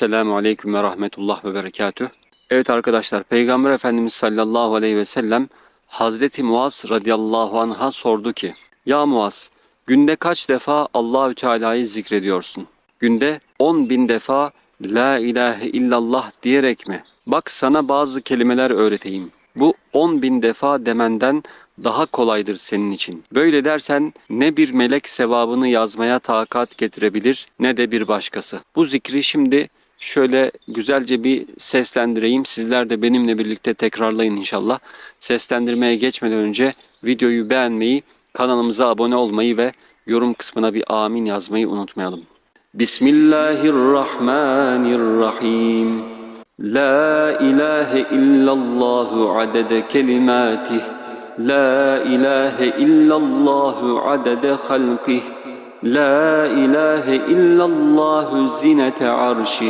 Esselamu Aleyküm ve Rahmetullah ve Berekatüh. Evet arkadaşlar Peygamber Efendimiz sallallahu aleyhi ve sellem Hazreti Muaz radıyallahu anh'a sordu ki Ya Muaz günde kaç defa Allahü Teala'yı zikrediyorsun? Günde 10 bin defa La ilahe illallah diyerek mi? Bak sana bazı kelimeler öğreteyim. Bu 10 bin defa demenden daha kolaydır senin için. Böyle dersen ne bir melek sevabını yazmaya takat getirebilir ne de bir başkası. Bu zikri şimdi şöyle güzelce bir seslendireyim. Sizler de benimle birlikte tekrarlayın inşallah. Seslendirmeye geçmeden önce videoyu beğenmeyi, kanalımıza abone olmayı ve yorum kısmına bir amin yazmayı unutmayalım. Bismillahirrahmanirrahim. La ilahe illallahu adede kelimatih. La ilahe illallahu adede halqih. La ilahe illallahu zinete arşih.